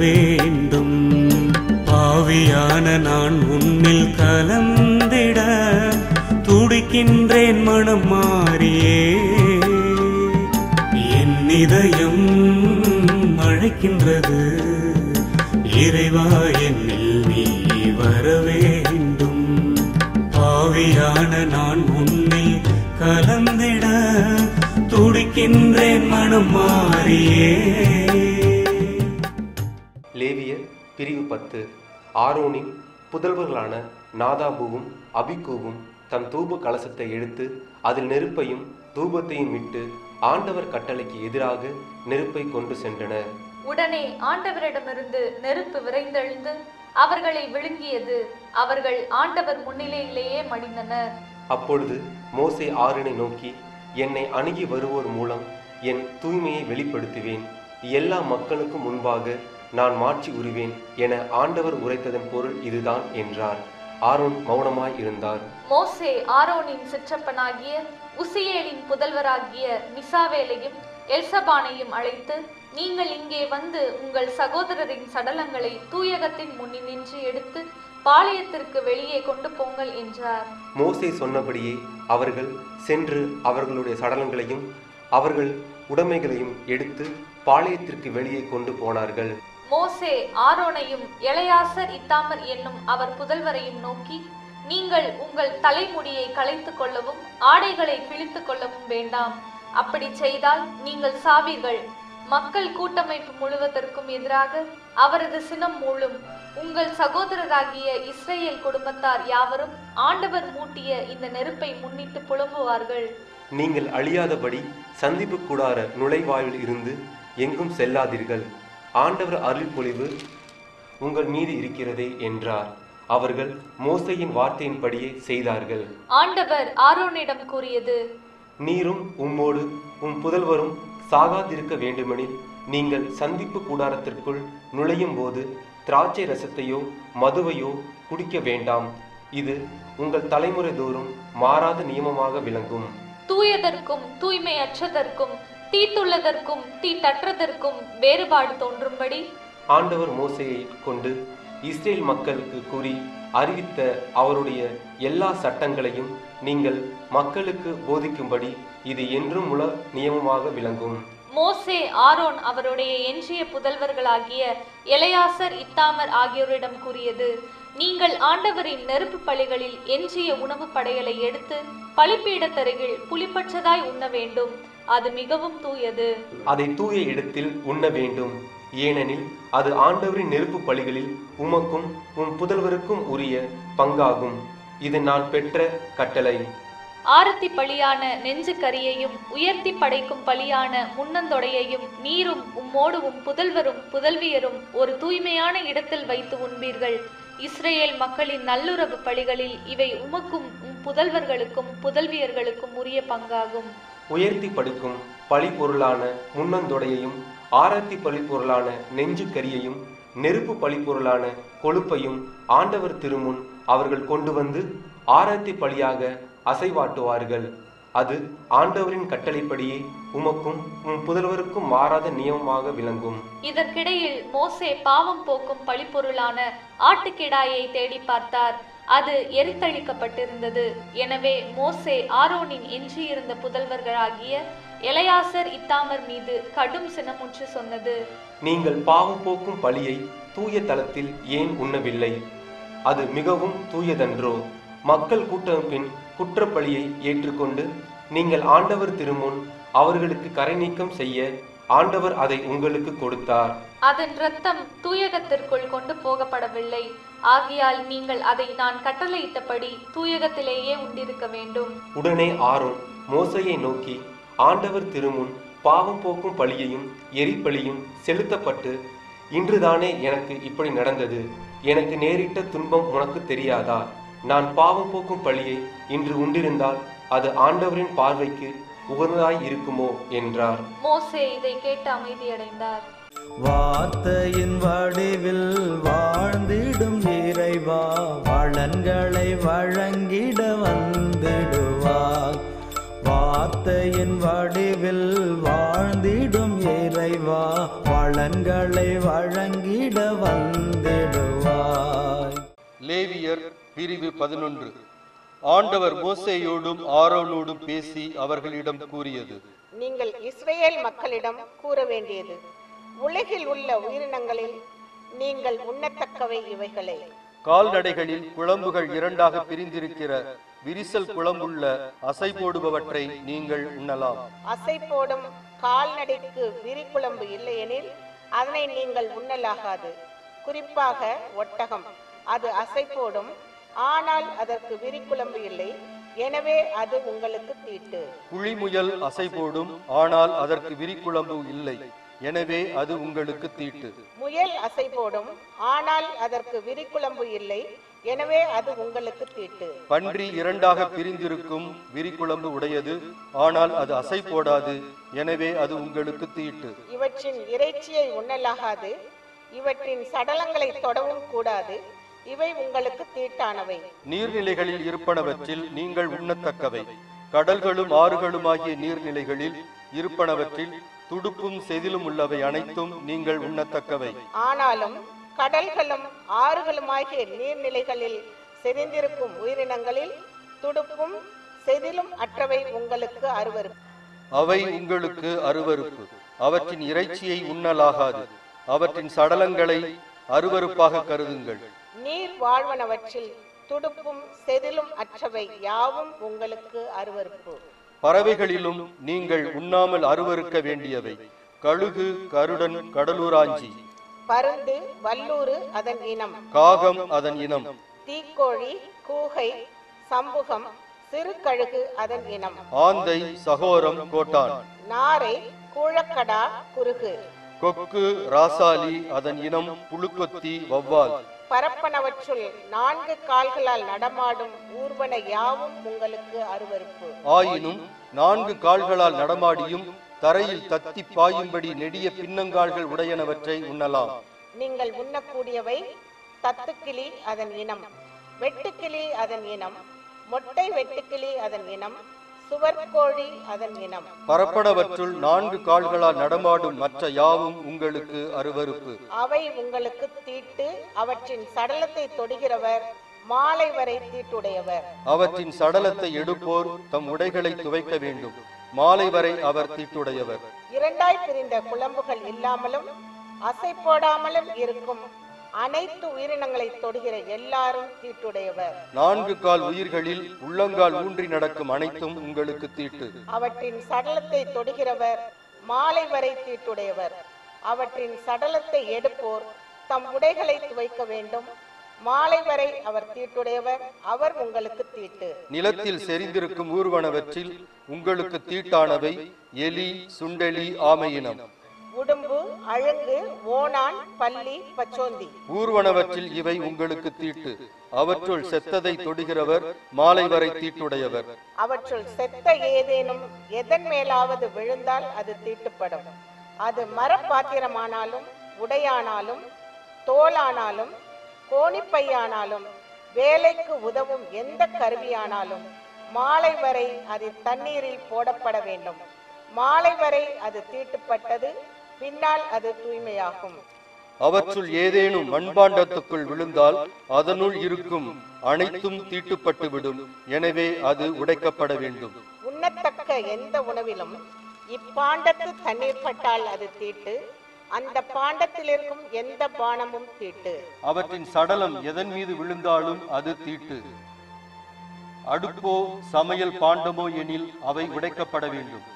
வேண்டும். பாவியான நான் உன்னில் கலந்திட துடிக்கின்றேன் மனம் மாறியே. என் இதயம் அழைக்கின்றது. இறைவா என்னில் நீ வர வேண்டும். பாவியான நான் உன்னில் கலந்திட துடிக்கின்றேன் மனம் மாறியே. பிரிவு பத்து. ஆரோனின் புதல்வர்களான நாதாபுவும் அபிகூவும் தம் தூப கலசத்தை எடுத்து அதில் நெருப்பையும் தூபத்தையும் இட்டு ஆண்டவர் கட்டளைக்கு எதிராக நெருப்பை கொண்டு சென்றனர். உடனே ஆண்டவரிடமிருந்து நெருப்பு விரைந்தெழுந்து அவர்களை விழுங்கியது. அவர்கள் ஆண்டவர் முன்னிலையிலேயே மடிந்தனர். அப்பொழுது மோசே ஆரோனை நோக்கி என்னை அணுகி வருவோர் மூலம் என் தூய்மையை வெளிப்படுத்துவேன். எல்லா மக்களுக்கும் முன்பாக நான் மாற்றி உருவேன் என ஆண்டவர் உரைத்ததன் பொருள் இதுதான் என்றார். ஆரோன் மௌனமாய் இருந்தார். மோசே ஆரோனின் சிற்றப்பனாகிய உசியேலின் புதல்வராகிய மிசாவேலையும் எல்சபானையும் அழைத்து நீங்கள் இங்கே வந்து உங்கள் சகோதரரின் சடலங்களை தூயகத்தின் முன்னி நின்று எடுத்து பாளையத்திற்கு வெளியே கொண்டு போங்கள் என்றார். மோசே சொன்னபடியே அவர்கள் சென்று அவர்களுடைய சடலங்களையும் அவர்கள் உடைமைகளையும் எடுத்து பாளையத்திற்கு வெளியே கொண்டு போனார்கள். மோசே ஆரோனையும் எளையாசர் இத்தாமர் என்னும் அவர் புதல்வரையும் நோக்கி நீங்கள் உங்கள் தலைமுடியை களைத்துக் கொள்ளவும் ஆடைகளை கிழித்துக் கொள்ளவும் வேண்டாம். அப்படி செய்தால் நீங்கள் சாவீர்கள். மக்கள் கூட்டமைப்பு முழுவதற்கும் எதிராக அவரது சினம் மூழும். உங்கள் சகோதரராகிய இஸ்ரேல் குடும்பத்தார் யாவரும் ஆண்டவர் மூட்டிய இந்த நெருப்பை முன்னிட்டு புலம்புவார்கள். நீங்கள் அழியாதபடி சந்திப்பு கூடார நுழைவாயில் இருந்து எங்கும் செல்லாதீர்கள். ஆண்டவர் அருள் பொழிவு உங்கள் மீது இருக்கிறதே என்றார். அவர்கள் மோசையின் வார்த்தையின்படியே செய்தார்கள். ஆண்டவர் ஆரோனிடம் கூறியது நீரும் உம்மோடு உம் புதல்வரும் சாகாதிருக்க வேண்டுமெனில் நீங்கள் சந்திப்பு கூடாரத்திற்குள் நுழையும் போது திராட்சை ரசத்தையோ மதுவையோ குடிக்க வேண்டாம். இது உங்கள் தலைமுறை தோறும் மாறாத நியமமாக விளங்கும். தூயதற்கும் தூய்மையற்றதற்கும் தீட்டுள்ளதற்கும் தீட்டற்றதற்கும் வேறுபாடு தோன்றும்படி? ஆண்டவர் மோசையை கொண்டு இஸ்ரேல் மக்களுக்கு கூறி அறிவித்த அவருடைய எல்லா சட்டங்களையும் நீங்கள் மக்களுக்கு போதிக்கும்படி இது என்றும் உள்ள நியமமாக விளங்கும். மோசே ஆரோன் அவருடைய எஞ்சிய புதல்வர்களாகிய எலையாசர் இத்தாமர் ஆகியோரிடம் கூறியது நீங்கள் ஆண்டவரின் நெருப்பு பலிகளில் எஞ்சிய உணவு படையலை எடுத்து பலிப்பீடத்தருகில் புளிப்பற்றதாய் உண்ண வேண்டும். அது மிகவும் தூயது. அதை தூய இடத்தில் உண்ண வேண்டும். ஏனெனில் அது ஆண்டவரின் நெருப்பு பலிகளில் உமக்கும் உம் புதல்வருக்கும் உரிய பங்காகும். இது நான் பெற்ற கட்டளை. ஆரத்தி பலியான நெஞ்சு கரியையும் உயர்த்தி படைக்கும் பலியான முன்னந்தொடையையும் நீரும் உம்மோடு உம் புதல்வரும் புதல்வியரும் ஒரு தூய்மையான இடத்தில் வைத்து உண்பீர்கள். இஸ்ரேல் மக்களின் நல்லுறவு பலிகளில் இவை உமக்கும் உம் புதல்வர்களுக்கும் புதல்வியர்களுக்கும் உரிய பங்காகும். உயர்த்தி படுக்கும் பழிப்பொருளான முன்னந்தொடையையும் ஆரத்தி பழிப்பொருளான நெஞ்சுக்கரியையும் நெருப்பு பழிப்பொருளான கொழுப்பையும் ஆண்டவர் திருமுன் அவர்கள் கொண்டு வந்து ஆரத்தி பழியாக அசைவாட்டுவார்கள். அது ஆண்டவரின் கட்டளைப்படியே உமக்கும் உம் புதல்வருக்கும் மாறாத நியமமாக விளங்கும். இதற்கிடையில் மோசே பாவம் போக்கும் பழிப்பொருளான ஆட்டுக்கிடாயை தேடி பார்த்தார். அது எரித்தளிக்கப்பட்டிருந்தது எனவே மோசே ஆரோனின் எஞ்சியிருந்த புதல்வர்களாகிய எலையாசர் இத்தாமர் மீது கடும் சினமுற்று சொன்னது. நீங்கள் பாவம் போக்கும் பலியை தூய தலத்தில் ஏன் உண்ணவில்லை? அது மிகவும் தூயதன்றோ? மக்கள் கூட்டமைப்பின் குற்றப்பழியை ஏற்றுக்கொண்டு நீங்கள் ஆண்டவர் திருமுன் அவர்களுக்கு கரை நீக்கம் செய்ய ஆண்டவர் அதை உங்களுக்கு கொடுத்தார். அதன் இரத்தம் தூயகத்திற்குள் கொண்டு போகப்படவில்லை. ஆகையால் நீங்கள் அதை நான் கட்டளையிட்டபடி தூயகத்திலேயே உண்டிருக்க வேண்டும். உடனே ஆரோன் மோசையை நோக்கி ஆண்டவர் திருமுன் பாவம் போக்கும் பழியையும் எரிபலியும் செலுத்தப்பட்டு இன்றுதானே எனக்கு இப்படி நடந்தது. எனக்கு நேரிட்ட துன்பம் உனக்கு தெரியாதா? நான் பாவம் போக்கும் பழியை இன்று உண்டிருந்தால் அது ஆண்டவரின் பார்வைக்கு உகந்ததாய் இருக்குமோ என்றார். மோசே இதை கேட்டு அமைதியடைந்தார். வார்த்தையின் வடிவில் வாழ்ந்திடும் இறைவா வளன்களை வழங்கிட வந்திடுவார். வார்த்தையின் வடிவில் வாழ்ந்திடும் இறைவா வளங்களை வழங்கிட வந்திடுவாய் லேவியர் பிரிவு பதினொன்று. ஆண்டவர் மோசேயோடும் ஆரோனோடும் பேசி அவர்களிடம் கூறியது. நீங்கள் இஸ்ரேல் மக்களிடம் கூற வேண்டியது. உலகில் உள்ள உயிரினங்களில் நீங்கள் உண்ணத்தக்கவை இவைகளே. கால்நடைகளில் குழம்புகள் இரண்டாக பிரிந்திருக்கிற விரிசல் குழம்புள்ள அசை போடுபவற்றை நீங்கள் உண்ணலாம். அசை போடும் கால்நடைக்கு விரிக்குழம்பு இல்லையெனில் அதனை நீங்கள் உண்ணலாகாது. குறிப்பாக ஒட்டகம். அது அசை போடும் ஆனால் அதற்கு விரிக்குழம்பு இல்லை. எனவே அது உங்களுக்கு தீட்டு. குழிமுயல் அசை போடும் ஆனால் அதற்கு விரிக்குழம்பு இல்லை. எனவே அது உங்களுக்கு தீட்டு. முயல் அசை போடும் ஆனால் அதற்கு விரிக்குழம்பு இல்லை. எனவே அது உங்களுக்கு தீட்டு. பன்றி இரண்டாக பிரிந்திருக்கும் விரிக்குழம்பு உடையது. ஆனால் அது அசை போடாது எனவே அது உங்களுக்கு தீட்டு. இவற்றின் இறைச்சியை உண்ணலாகாது. இவற்றின் சடலங்களை தொடவும் கூடாது. இவை உங்களுக்கு தீட்டானவை. நீர்நிலைகளில் இருப்பனவற்றில் நீங்கள் உண்ணத்தக்கவை. கடல்களும் ஆறுகளுமாகிய நீர்நிலைகளில் இருப்பனவற்றில் துடுப்பும் செதிலும் உள்ளவை அனைத்தும் நீங்கள் உண்ணத்தக்கவை. ஆனாலும் கடல்களும் ஆறுகளுமாகிய நீர்நிலைகளில் செறிந்திருக்கும் உயிரினங்களில் துடுப்பும் செதிலும் அற்றவை உங்களுக்கு அருவருப்பு. அவை உங்களுக்கு அருவருப்பு. அவற்றின் இறைச்சியை உண்ணலாகாது. அவற்றின் சடலங்களை அருவருப்பாக கருதுங்கள். நீர் வாழ்வனவற்றில் துடுப்பும் செதிலும் அற்றவை யாவும் உங்களுக்கு அருவருப்பு. பறவைகளிலும் நீங்கள் உண்ணாமல் அருவருக்க வேண்டியவை. கழுகு கருடன் கடலூராஞ்சி. பருந்து வல்லூறு அதன் இனம். காகம் அதன் இனம். தீக்கோழி கூகை சம்புகம் சிறு கழுகு அதன் இனம். ஆந்தை சகோரம் கோட்டான். நாரை கூழக்கடா குருகு கொக்கு ராசாலி அதன் இனம் புழுக்கொத்தி வவ்வால். பரப்பனவற்றுள் நான்கு கால்களால் நடமாடும் ஊர்வன யாவும் உங்களுக்கு அருவருப்பு. ஆயினும் நான்கு கால்களால் நடமாடியும் தரையில் தத்தி பாயும்படி நெடிய பின்னங்கால்கள் உடையனவற்றை உண்ணலாம். நீங்கள் உண்ணக்கூடியவை தத்துக்கிளி அதன் இனம் வெட்டுக்கிளி அதன் இனம் மொட்டை வெட்டுக்கிளி அதன் இனம் சுவர்கோழி அதன் இனம். பரப்பனவற்றுள் நான்கு கால்களால் நடமாடும் மற்ற யாவும் உங்களுக்கு அருவருப்பு. அவை உங்களுக்கு தீட்டு அவற்றின் சடலத்தை தொடுகிறவர் மாலை வரை தீட்டுடையவர். அவற்றின் சடலத்தை எடுப்போர் தம் உடைகளை துவைக்க வேண்டும். மாலை வரை அவர் தீட்டுடையவர். இரண்டாய் பிரிந்த குழம்புகள் இல்லாமலும் அசை போடாமலும் இருக்கும். அனைத்து உயிரினங்களை தொடுகிற எல்லாரும் தீட்டுடையவர். நான்கு கால் உயிர்களில் உள்ளங்கால் ஊன்றி நடக்கும் அனைத்தும் உங்களுக்கு தீட்டு. அவற்றின் சடலத்தை தொடுகிறவர் மாலை வரை தீட்டுடையவர். அவற்றின் சடலத்தை எடுப்போர் தம் உடைகளை துவைக்க வேண்டும். மாலை வரை அவர் தீட்டுடையவர் அவர் உங்களுக்கு தீட்டு. நிலத்தில் செறிந்திருக்கும் ஊர்வனவற்றில் உங்களுக்கு தீட்டானவை எலி சுண்டெலி ஆமையினம். உடும்பு அழுங்கு ஓணான் பல்லி பச்சோந்தி. ஊர்வனவற்றில் இவை உங்களுக்கு தீட்டு. அவற்றுள் செத்ததை தொடுகிறவர் மாலை வரை தீட்டுடையவர். அவற்றுள் செத்த ஏதேனும் எதன் மேலாவது விழுந்தால் அது தீட்டுப்படும். அது மரப்பாத்திரமானாலும் உடையானாலும் தோலானாலும் கோணிப்பையானாலும் வேலைக்கு உதவும் எந்த கருவியானாலும் மாலை வரை அது தண்ணீரில் போடப்பட வேண்டும். மாலை வரை அது தீட்டுப்பட்டது பின்னால் அது தூய்மையாகும். அவற்றுள் ஏதேனும் மண்பாண்டத்துக்குள் விழுந்தால் அதனுள் இருக்கும் அனைத்தும் தீட்டுப்பட்டு விடும் எனவே அது உடைக்கப்பட வேண்டும். உண்ணத்தக்க எந்த உணவிலும் இப்பாண்டத்து தண்ணீர் பட்டால் அது தீட்டு அந்த பாண்டத்தில் இருக்கும் எந்த பானமும் தீட்டு. அவற்றின் சடலம் எதன் மீது விழுந்தாலும் அது தீட்டு. அடுப்போ சமையல் பாண்டமோ எனில் அவை உடைக்கப்பட வேண்டும்.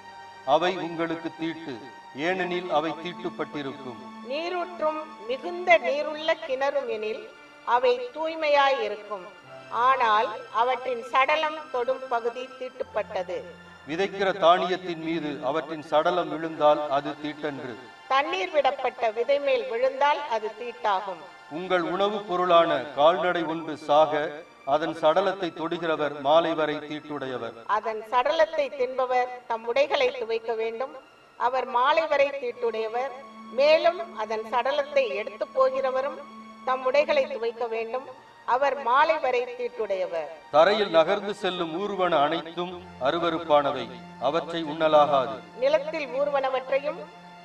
அவை உங்களுக்கு தீட்டு. ஏனெனில் அவை தீட்டுப்பட்டிருக்கும். நீரூற்றும் மிகுந்த நீருள்ள கிணறும் எனில் அவை தூய்மையாய் இருக்கும் ஆனால் அவற்றின் சடலம் தொடும் பகுதி தீட்டுப்பட்டது. விதைக்கிற தானியத்தின் மீது அவற்றின் சடலம் விழுந்தால் அது தீட்டன்று. தண்ணீர் விடப்பட்ட விதை மேல் விழுந்தால் அது தீட்டாகும். உங்கள் உணவுப் பொருளான கால்நடை ஒன்று சாக அதன் சடலத்தை தொடுகிறவர் மாலை வரை தீட்டுடையவர். அதன் சடலத்தை தின்பவர் தம் உடைகளை துவைக்க வேண்டும் அவர் மாலை வரை தீட்டுடையவர். மேலும் அதன் சடலத்தை எடுத்து போகிறவரும் தம் உடைகளை துவைக்க வேண்டும். அவர் மாலை வரை தீட்டுடையவர். தரையில் நகர்ந்து செல்லும் ஊர்வன அனைத்தும் அருவருப்பானவை. அவற்றை உண்ணலாகாது. நிலத்தில் ஊர்வனவற்றையும்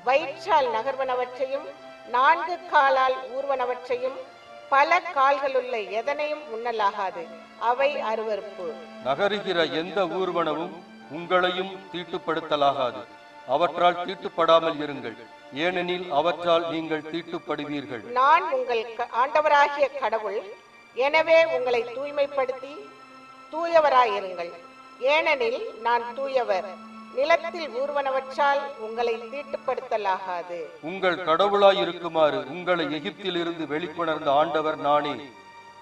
வயிற்றால் நகர்வனவற்றையும் நான்கு காலால் ஊர்வனவற்றையும் பல கால்களுள்ள எதனையும் உண்ணலாகாது. அவை அருவருப்பு. நகருகிற எந்த ஊர்வனவும் உங்களையும் தீட்டுப்படுத்தலாகாது. அவற்றால் தீட்டுப்படாமல் இருங்கள். ஏனெனில் அவற்றால் நீங்கள் தீட்டுப்படுவீர்கள். நான் உங்கள் ஆண்டவராகிய கடவுள். எனவே உங்களை தூய்மைப்படுத்தி தூயவராயிருங்கள். ஏனெனில் நான் தூயவர். நிலத்தில் ஊர்வனவற்றால் உங்களை தீட்டுப்படுத்தலாகாது. உங்கள் கடவுளாய் இருக்குமாறு உங்களை எகிப்திலிருந்து வெளிக்கொணர்ந்த ஆண்டவர் நானே.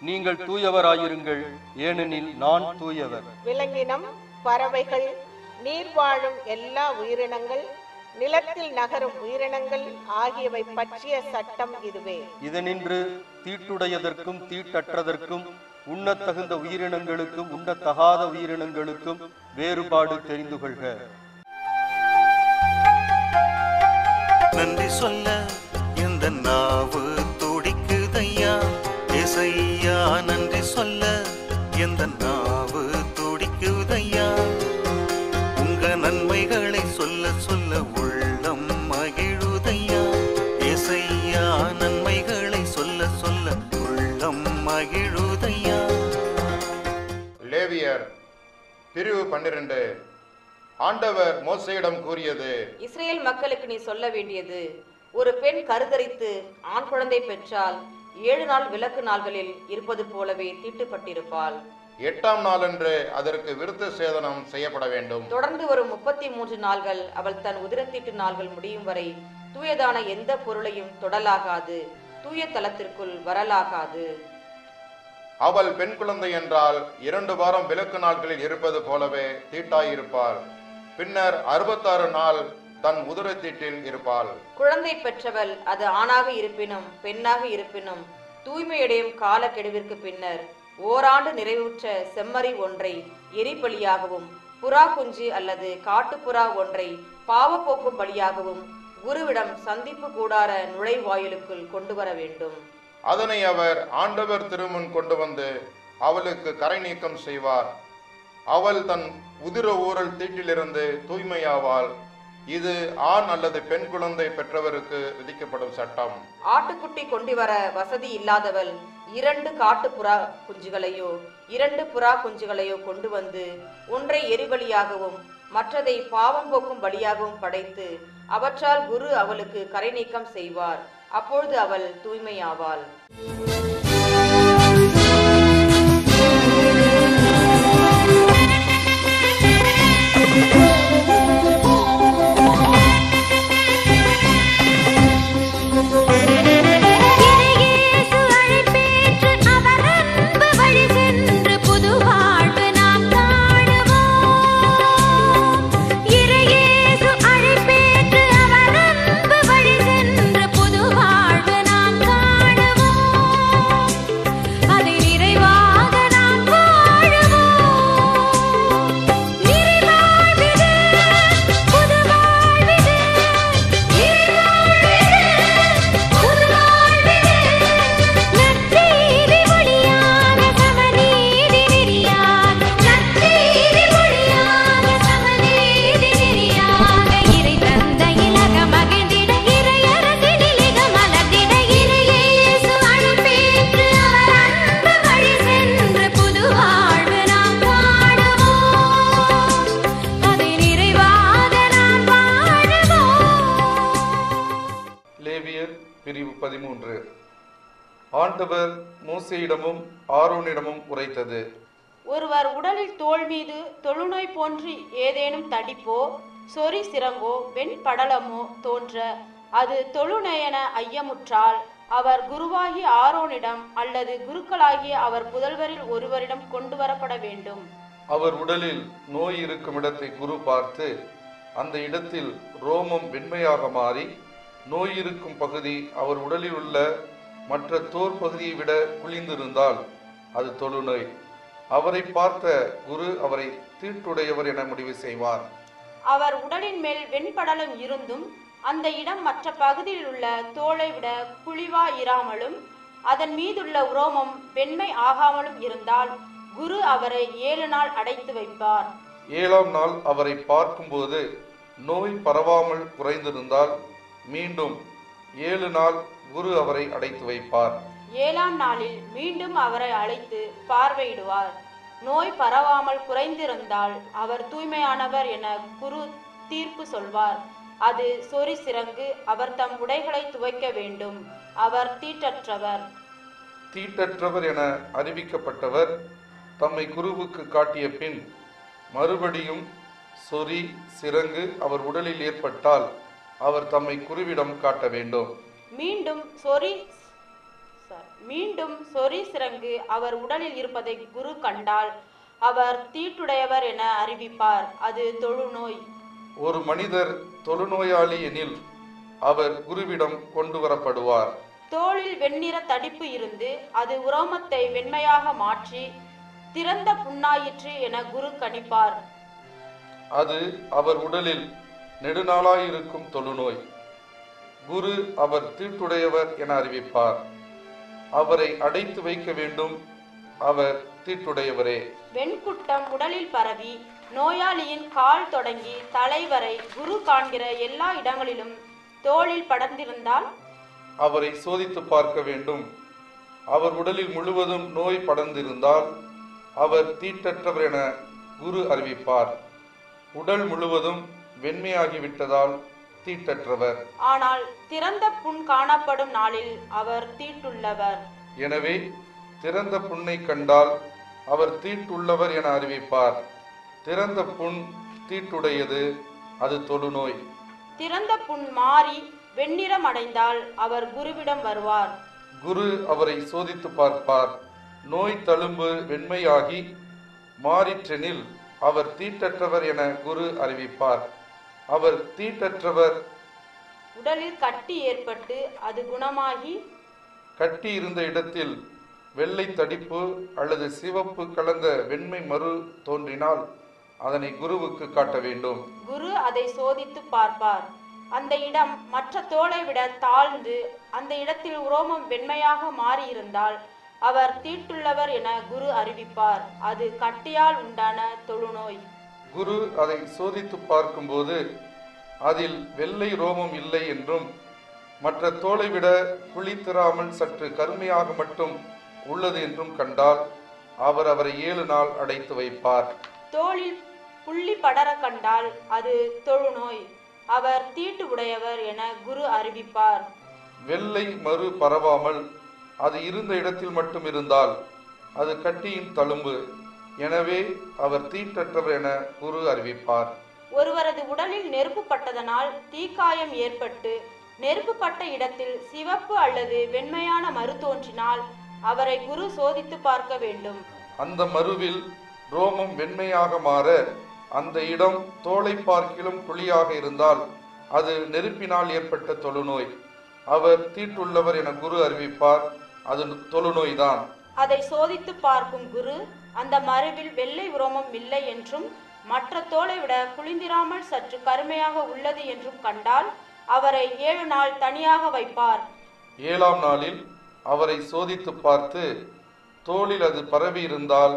நீங்கள் தூயவராயிருங்கள். ஏனெனில் நான் தூயவர். விலங்கினம் பறவைகள் நீர் வாழும் எல்லா உயிரினங்கள் நிலத்தில் நகரும் உயிரினங்கள் ஆகியவை பற்றிய சட்டம் இதுவே. இதனின்று தீட்டுடையதற்கும் தீட்டற்றதற்கும் உண்ணத்தகுந்த உயிரினங்களுக்கும் உண்ணத்தகாத உயிரினங்களுக்கும் வேறுபாடு தெரிந்து கொள்க. நன்றி சொல்ல எந்த நாவு துடிக்குதையா? இசையா நன்றி சொல்ல எந்த நாவு பிரிவு பன்னிரண்டு. ஆண்டவர் மோசையிடம் கூறியது இஸ்ரேல் மக்களுக்கு நீ சொல்ல வேண்டியது ஒரு பெண் கருத்தரித்து ஆண் குழந்தை பெற்றால் ஏழு நாள் விலக்கு நாள்களில் இருப்பது போலவே தீட்டுப்பட்டிருப்பாள். எட்டாம் நாளன்று அதற்கு விருத்த சேதனம் செய்யப்பட வேண்டும். தொடர்ந்து வரும் முப்பத்தி மூன்று நாள்கள் அவள் தன் உதிரத்தீட்டு நாள்கள் முடியும் வரை தூயதான எந்த பொருளையும் தொடலாகாது தூய தலத்திற்குள் வரலாகாது. அவள் பெண் குழந்தை என்றால் இரண்டு வாரம் விலக்கு நாட்களில் இருப்பது போலவே தீட்டாயிருப்பாள். பின்னர் அறுபத்தாறு நாள் தன் உதரத்தீட்டில் இருப்பாள். குழந்தை பெற்றவள் அது ஆணாக இருப்பினும் பெண்ணாக இருப்பினும் தூய்மையடையும் காலக்கெடுவிற்கு பின்னர் ஓராண்டு நிறைவுற்ற செம்மறி ஒன்றை எரிபலியாகவும் புறா குஞ்சு அல்லது காட்டுப்புறா ஒன்றை பாவப்போக்கும் பலியாகவும் குருவிடம் சந்திப்பு கூடார நுழைவாயிலுக்குள் கொண்டு வர வேண்டும். அதனை அவர் ஆண்டவர் திருமுன் கொண்டு வந்து அவளுக்கு கரை நீக்கம் செய்வார். அவள் தன் உதிர ஊரல் தீட்டிலிருந்து தூய்மையாவாள். இது ஆண் அல்லது பெண் குழந்தை பெற்றவருக்கு விதிக்கப்படும் சட்டம். ஆட்டுக்குட்டி கொண்டு வர வசதி இல்லாதவள் இரண்டு காட்டு புறா குஞ்சுகளையோ இரண்டு புறா குஞ்சுகளையோ கொண்டு வந்து ஒன்றை எரிபலியாகவும் மற்றதை பாவம் போக்கும் பலியாகவும் படைத்து அவற்றால் குரு அவளுக்கு கரை நீக்கம் செய்வார். அப்பொழுது அவள் தூய்மையாவாள். ஆரோனிடமும் உரைத்தது. ஒருவர் உடலில் தோல் மீது தொழுநோய் போன்று ஏதேனும் தடிப்போ சொறி சிரங்கோ வெண்படலமோ தோன்ற அது தொழுநோயென ஐயமுற்றால் அவர் குருவாகிய ஆரோனிடம் அல்லது குருக்களாகிய அவர் புதல்வரில் ஒருவரிடம் கொண்டு வரப்பட வேண்டும். அவர் உடலில் நோய் இருக்கும் இடத்தை குரு பார்த்து அந்த இடத்தில் ரோமம் வெண்மையாக மாறி நோய் இருக்கும் பகுதி அவர் உடலில் உள்ள மற்ற தோல் பகுதியை விட குளிந்திருந்தால் அது தொழுநோய். அவரை பார்த்த குரு அவரை தீட்டுடையவர் என முடிவு செய்வார். அவர் உடலின் மேல் வெண்படலம் இருந்தும் அந்த இடம் மற்ற பகுதியில் உள்ள தோலை விட குழிவா இராமலும் அதன் மீதுள்ள உரோமம் வெண்மை ஆகாமலும் இருந்தால் குரு அவரை ஏழு நாள் அடைத்து வைப்பார். ஏழாம் நாள் அவரை பார்க்கும்போது நோய் பரவாமல் குறைந்திருந்தால் மீண்டும் ஏழு நாள் குரு அவரை அடைத்து வைப்பார். ஏழாம் நாளில் மீண்டும் அவரை அழைத்து பார்வையிடுவார். நோய் பரவாமல் குறைந்திருந்தால் அவர் தூய்மையானவர் என குரு தீர்ப்பு சொல்வார். அது சொறி சிறங்கு அவர் தம் உடைகளை துவைக்க வேண்டும். அவர் தீட்டற்றவர். தீட்டற்றவர் என அறிவிக்கப்பட்டவர் தம்மை குருவுக்கு காட்டிய பின் மறுபடியும் சொறி சிரங்கு அவர் உடலில் ஏற்பட்டால் அவர் தம்மை குருவிடம் காட்ட வேண்டும். மீண்டும் சொறி மீண்டும் சொறி சிறங்கு அவர் உடலில் இருப்பதை குரு கண்டால் அவர் தீட்டுடையவர் என அறிவிப்பார். அது தொழுநோய். ஒரு மனிதர் தொழுநோயாளி எனில் அவர் குருவிடம் கொண்டு வரப்படுவார். தோளில் வெண்ணிற தடிப்பு இருந்து அது உரோமத்தை வெண்மையாக மாற்றி திறந்த புண்ணாயிற்று என குரு கணிப்பார். அது அவர் உடலில் நெடுநாளாயிருக்கும் தொழுநோய். குரு அவர் தீட்டுடையவர் என அறிவிப்பார். அவரை அடைத்து வைக்க வேண்டும். அவர் தீட்டுடையவரே. வெண்குட்டம் உடலில் பரவி நோயாளியின் கால் தொடங்கி தலை வரை குரு காண்கிற எல்லா இடங்களிலும் தோளில் படர்ந்திருந்தால்? அவரை சோதித்து பார்க்க வேண்டும். அவர் உடலில் முழுவதும் நோய் படர்ந்திருந்தால் அவர் தீட்டற்றவர் என குரு அறிவிப்பார். உடல் முழுவதும் வெண்மையாகிவிட்டதால் தீட்டற்றவர். ஆனால் திறந்த புண் காணப்படும் நாளில் அவர் தீட்டுள்ளவர். எனவே திறந்த புண்ணை கண்டால் அவர் தீட்டுள்ளவர் என அறிவிப்பார். திறந்த புண் தீட்டுடையது அது தொழுநோய். திறந்த புண் மாறி வெண்ணிறம் அடைந்தால் அவர் குருவிடம் வருவார். குரு அவரை சோதித்து பார்ப்பார். நோய் தழும்பு வெண்மையாகி மாறிற்றெனில் அவர் தீட்டற்றவர் என குரு அறிவிப்பார். அவர் தீட்டற்றவர். உடலில் கட்டி ஏற்பட்டு அது குணமாகி கட்டி இருந்த இடத்தில் வெள்ளை தடிப்பு அல்லது சிவப்பு கலந்த வெண்மை மறு தோன்றினால் அதனை குருவுக்கு காட்ட வேண்டும். குரு அதை சோதித்து பார்ப்பார். அந்த இடம் மற்ற தோலை விட தாழ்ந்து அந்த இடத்தில் உரோமம் வெண்மையாக மாறியிருந்தால் அவர் தீட்டுள்ளவர் என குரு அறிவிப்பார். அது கட்டியால் உண்டான தொழுநோய். குரு அதை சோதித்து பார்க்கும்போது அதில் வெள்ளை ரோமம் இல்லை என்றும் மற்ற தோலை விட குளித்திராமல் சற்று கருமையாக மட்டும் உள்ளது என்றும் கண்டால் அவர் அவரை ஏழு நாள் அடைத்து வைப்பார். தோளில் புள்ளி படர கண்டால் அது தொழுநோய் அவர் தீட்டு உடையவர் என குரு அறிவிப்பார். வெள்ளை மறு பரவாமல் அது இருந்த இடத்தில் மட்டும் இருந்தால் அது கட்டியின் தழும்பு. எனவே அவர் தீட்டற்றவர் என குரு அறிவிப்பார். ஒருவரது உடலில் நெருப்பு பட்டதனால் தீக்காயம் ஏற்பட்டு நெருப்பு பட்ட இடத்தில் சிவப்பு அல்லது வெண்மையான மறு தோன்றினால் அவரை குரு சோதித்து பார்க்க வேண்டும். அந்த மருவில் ரோமம் வெண்மையாக மாற அந்த இடம் தோலை பார்க்கிலும் குழியாக இருந்தால் அது நெருப்பினால் ஏற்பட்ட தொழுநோய். அவர் தீட்டுள்ளவர் என குரு அறிவிப்பார். அது தொழுநோய்தான். அதை சோதித்து பார்க்கும் குரு அந்த மருவில் வெள்ளை உரோமம் இல்லை என்றும் மற்ற தோலை விட குளிந்திராமல் சற்று கருமையாக உள்ளது என்றும் கண்டால் அவரை ஏழு நாள் தனியாக வைப்பார். ஏழாம் நாளில் அவரை சோதித்து பார்த்து தோளில் அது பரவி இருந்தால்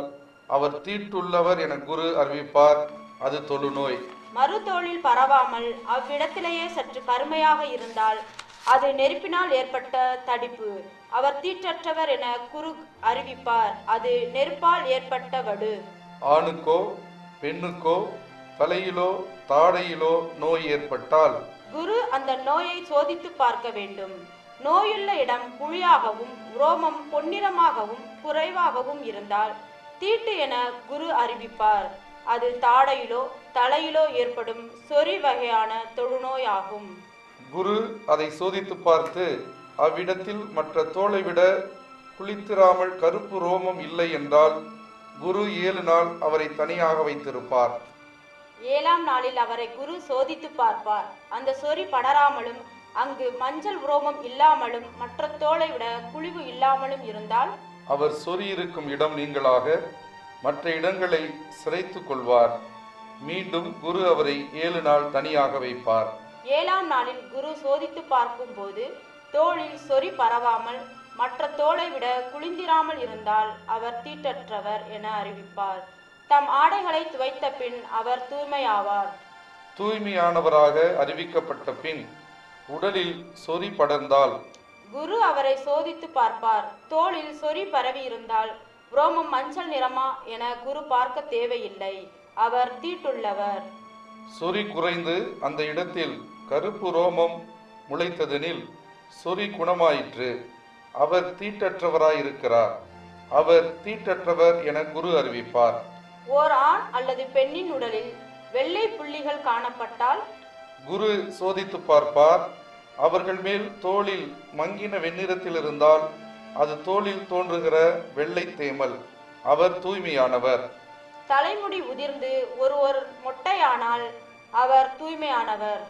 அவர் தீட்டுள்ளவர் என குரு அறிவிப்பார் அது தொழுநோய். மறுதோளில் பரவாமல் அவ்விடத்திலேயே சற்று கருமையாக இருந்தால் அது நெருப்பினால் ஏற்பட்ட தடிப்பு. அவர் தீற்றற்றவர் என குரு அறிவிப்பார். அது நெருப்பால் ஏற்பட்ட வடு ஆணுக்கோ பெண்ணுக்கோ தலையிலோ தாடையிலோ நோய் ஏற்பட்டால். குரு அந்த நோயை சோதித்து பார்க்க வேண்டும். நோயுள்ள இடம் குழியாகவும் உரோமம் பொன்னிறமாகவும் குறைவாகவும் இருந்தால் தீட்டு என குரு அறிவிப்பார். அது தாடையிலோ தலையிலோ ஏற்படும் சொறி வகையான தொழுநோயாகும். குரு அதை சோதித்து பார்த்து அவ்விடத்தில் மற்ற தோலை விட குளித்திராமல் கருப்பு ரோமம் இல்லை என்றால் குரு ஏழு நாள் அவரை தனியாக வைத்திருப்பார். ஏழாம் நாளில் அவரை குரு சோதித்து பார்ப்பார். அந்த சொறி படராமலும் அங்கு மஞ்சள் உரோமம் இல்லாமலும் மற்ற தோலை விட குழிவு இல்லாமலும் இருந்தால்? அவர் சொறி இருக்கும் இடம் நீங்களாக மற்ற இடங்களை சிரைத்துக் கொள்வார். மீண்டும் குரு அவரை ஏழு நாள் தனியாக வைப்பார். ஏழாம் நாளில் குரு சோதித்து பார்க்கும்போது தோளில் சொறி பரவாமல் மற்ற தோலை விட குளிந்திராமல் இருந்தால் அவர் தீட்டற்றவர் என அறிவிப்பார். தம் ஆடைகளை துவைத்த பின் அவர் தூய்மையாவார். தூய்மையானவராக அறிவிக்கப்பட்ட பின் உடலில் சொறி படர்ந்தால் குரு அவரை சோதித்து பார்ப்பார். தோளில் சொறி பரவி இருந்தால் ரோமம் மஞ்சள் நிறமா என குரு பார்க்க தேவையில்லை. அவர் தீட்டுள்ளவர். சொறி குறைந்து அந்த இடத்தில் கருப்பு ரோமம் முளைத்ததெனில் சொறி குணமாயிற்று. அவர் தீட்டற்றவராயிருக்கிறார். அவர் தீட்டற்றவர் என குரு அறிவிப்பார். ஓர் ஆண் அல்லது பெண்ணின் உடலில் வெள்ளை புள்ளிகள் காணப்பட்டால்? குரு சோதித்து பார்ப்பார். அவர்கள் மேல் தோளில் மங்கின வெண்ணிறத்தில் இருந்தால் அது தோளில் தோன்றுகிற வெள்ளை தேமல். அவர் தூய்மையானவர். தலைமுடி உதிர்ந்து ஒருவர் மொட்டையானால் அவர் தூய்மையானவர்.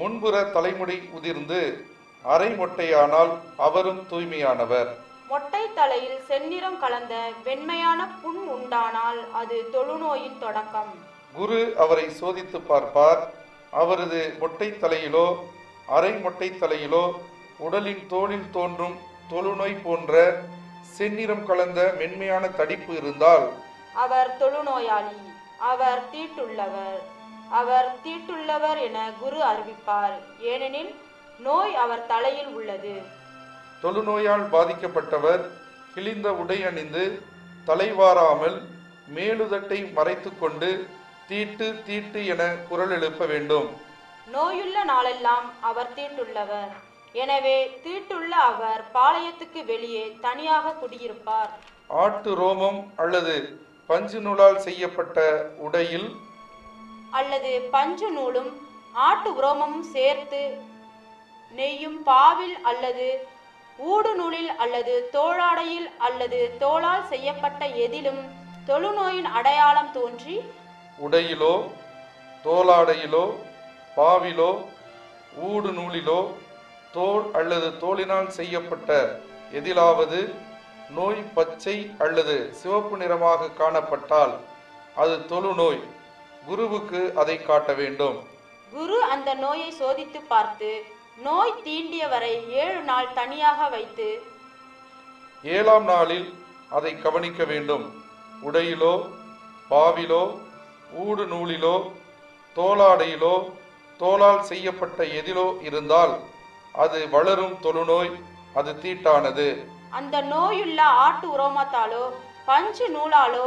முன்புற தலைமுடி உதிர்ந்து அரை மொட்டையானால் அவரும் தூய்மையானவர். மொட்டை தலையில் செந்நிறம் கலந்த வெண்மையான புண் உண்டானால் அது தொழுநோயின் தொடக்கம். குரு அவரை சோதித்து பார்ப்பார். அவரது மொட்டை தலையிலோ அரை மொட்டை தலையிலோ உடலின் தோலில் தோன்றும் தொழுநோய் போன்ற செந்நிறம் கலந்த மென்மையான தடிப்பு இருந்தால் அவர் தொழுநோயாளி. அவர் தீட்டுள்ளவர். அவர் தீட்டுள்ளவர் என குரு அறிவிப்பார். ஏனெனில் நோய் அவர் தலையில் உள்ளது. தொழுநோயால் பாதிக்கப்பட்டவர் கிழிந்த உடை அணிந்து தலைவாராமல் மேலுதட்டை மறைத்துக்கொண்டு தீட்டு தீட்டு என குரல் எழுப்ப வேண்டும். நோயுள்ள நாளெல்லாம் அவர் தீட்டுள்ளவர். எனவே தீட்டுள்ள அவர் பாளையத்துக்கு வெளியே தனியாக குடியிருப்பார். ஆட்டு ரோமம் அல்லது பஞ்சு நூலால் செய்யப்பட்ட உடையில் அல்லது பஞ்சு நூலும் ஆட்டு உரோமமும் சேர்த்து நெய்யும் பாவில் அல்லது ஊடு நூலில் அல்லது தோளாடையில் அல்லது தோளால் செய்யப்பட்ட எதிலும் தொழுநோயின் அடையாளம் தோன்றி உடையிலோ தோளாடையிலோ பாவிலோ ஊடு நூலிலோ தோல் அல்லது தோலினால் செய்யப்பட்ட எதிலாவது நோய் பச்சை அல்லது சிவப்பு நிறமாக காணப்பட்டால் அது தொழுநோய். குருவுக்கு அதை காட்ட வேண்டும். குரு அந்த நோயை சோதித்து பார்த்து நோய் தீண்டியவரை ஏழு நாள் தனியாக வைத்து. ஏழாம் நாளில் அதை கவனிக்க வேண்டும். உடையிலோ பாவிலோ ஊடு நூலிலோ தோலாடையிலோ தோலால் செய்யப்பட்ட எதிலோ இருந்தால் அது வளரும் தொழுநோய் அது தீட்டானது. அந்த நோயுள்ள ஆட்டு உரோமத்தாலோ பஞ்சு நூலாலோ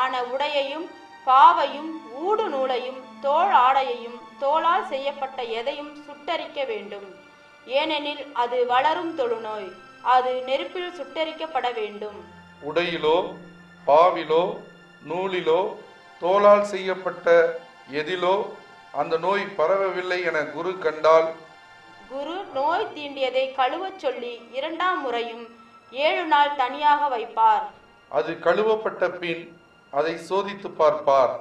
ஆன உடையையும் பாவையும் ஊடு நூலையும் தோள் ஆடையையும் தோளால் செய்யப்பட்ட எதையும் சுட்டரிக்க வேண்டும். ஏனெனில் அது வளரும் தொழுநோய் அது நெருப்பில் சுட்டரிக்கப்பட வேண்டும். உடையிலோ பாவிலோ நூலிலோ தோலால் செய்யப்பட்ட எதிலோ அந்த நோய் பரவவில்லை என குரு கண்டால்? குரு நோய் தீண்டியதை கழுவச் சொல்லி இரண்டாம் முறையும் ஏழு நாள் தனியாக வைப்பார். அது கழுவப்பட்ட பின் அதை சோதித்து பார்ப்பார்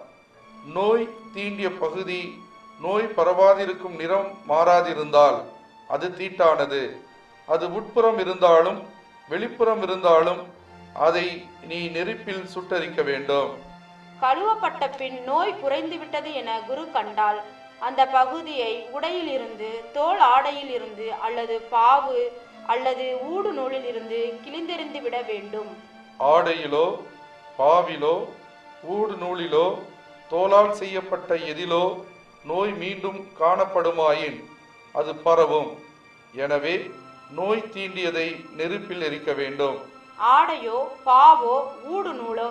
நோய் தீண்டிய பகுதி நோய் பரவாதிருக்கும் நிறம் மாறாதிருந்தால் அது தீட்டானது. அது உட்புறம் இருந்தாலும் வெளிப்புறம் இருந்தாலும் அதை நீ நெருப்பில் சுட்டரிக்க வேண்டும். கழுவப்பட்ட பின் நோய் குறைந்துவிட்டது என குரு கண்டால் அந்த பகுதியை உடையிலிருந்து தோல் ஆடையிலிருந்து அல்லது பாவு அல்லது ஊடு நூலிலிருந்து கிழிந்தெறிந்து விட வேண்டும். ஆடையிலோ பாவிலோ ஊடு நூலிலோ தோலால் செய்யப்பட்ட எதிலோ நோய் மீண்டும் காணப்படுமாயின் அது பரவும். எனவே நோய் தீண்டியதை நெருப்பில் எரிக்க வேண்டும். ஆடையோ பாவோ ஊடு நூலோ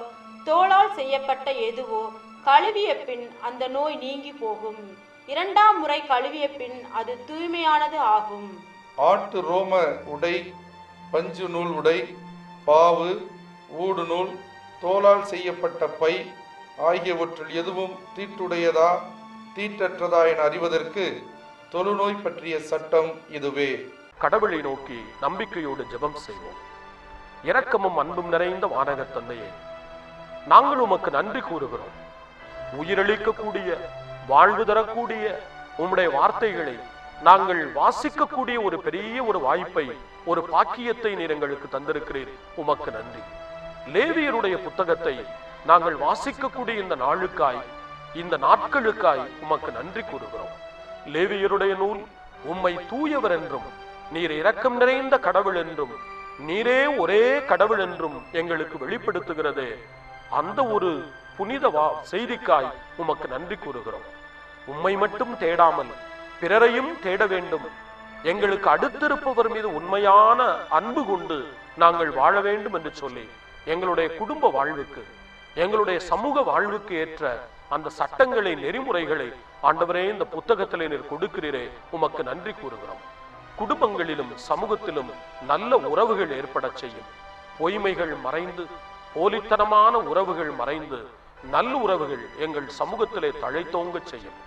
தோளால் செய்யப்பட்ட எதுவோ கழுவிய பின் அந்த நோய் நீங்கி போகும். இரண்டாம் முறை கழுவிய பின் அது தூய்மையானது ஆகும். ஆட்டு ரோம உடை பஞ்சு நூல் உடை பாவு ஊடு நூல் தோலால் செய்யப்பட்ட பை ஆகியவற்றில் எதுவும் தீட்டுடையதா? தீட்டற்றதா என அறிவதற்கு தொழுநோய் பற்றிய சட்டம் இதுவே. கடவுளை நோக்கி நம்பிக்கையோடு ஜெபம் செய்வோம். இரக்கமும் அன்பும் நிறைந்த வானக தந்தையே நாங்கள் உமக்கு நன்றி கூறுகிறோம். உயிரளிக்கக்கூடிய வாழ்வு தரக்கூடிய உம்முடைய வார்த்தைகளை நாங்கள் வாசிக்கக்கூடிய ஒரு பெரிய ஒரு வாய்ப்பை ஒரு பாக்கியத்தை நீர் எங்களுக்கு தந்திருக்கிறீர். உமக்கு நன்றி. லேவியருடைய புத்தகத்தை நாங்கள் வாசிக்கக்கூடிய இந்த நாளுக்காய் இந்த நாட்களுக்காய் உமக்கு நன்றி கூறுகிறோம். லேவியருடைய நூல் உம்மை தூயவர் என்றும் நீர் இரக்கம் நிறைந்த கடவுள் என்றும் நீரே ஒரே கடவுள் என்றும் எங்களுக்கு வெளிப்படுத்துகிறது. அந்த ஒரு புனித வா செய்திக்காய் உமக்கு நன்றி கூறுகிறோம். உம்மை மட்டும் தேடாமல் பிறரையும் தேட வேண்டும். எங்களுக்கு அடுத்திருப்பவர் மீது உண்மையான அன்பு கொண்டு நாங்கள் வாழ வேண்டும் என்று சொல்லி எங்களுடைய குடும்ப வாழ்வுக்கு எங்களுடைய சமூக வாழ்வுக்கு ஏற்ற அந்த சட்டங்களை நெறிமுறைகளை ஆண்டவரே இந்த புத்தகத்திலே நீர் கொடுக்கிறீரே. உமக்கு நன்றி கூறுகிறோம். குடும்பங்களிலும் சமூகத்திலும் நல்ல உறவுகள் ஏற்படச் செய்யும். பொய்மைகள் மறைந்து போலித்தனமான உறவுகள் மறைந்து நல்ல உறவுகள் எங்கள் சமூகத்திலே தழைத்தோங்கச் செய்யும்.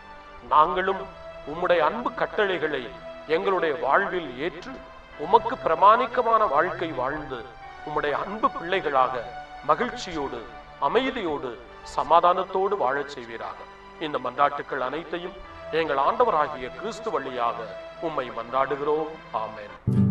நாங்களும் உம்முடைய அன்பு கட்டளைகளை எங்களுடைய வாழ்வில் ஏற்று உமக்கு பிரமாணிக்கமான வாழ்க்கை வாழ்ந்து உம்முடைய அன்பு பிள்ளைகளாக மகிழ்ச்சியோடு அமைதியோடு சமாதானத்தோடு வாழச் செய்வீராக. இந்த மன்றாட்டுக்கள் அனைத்தையும் எங்கள் ஆண்டவராகிய கிறிஸ்து வழியாக உம்மை மன்றாடுகிறோம். ஆமேன்.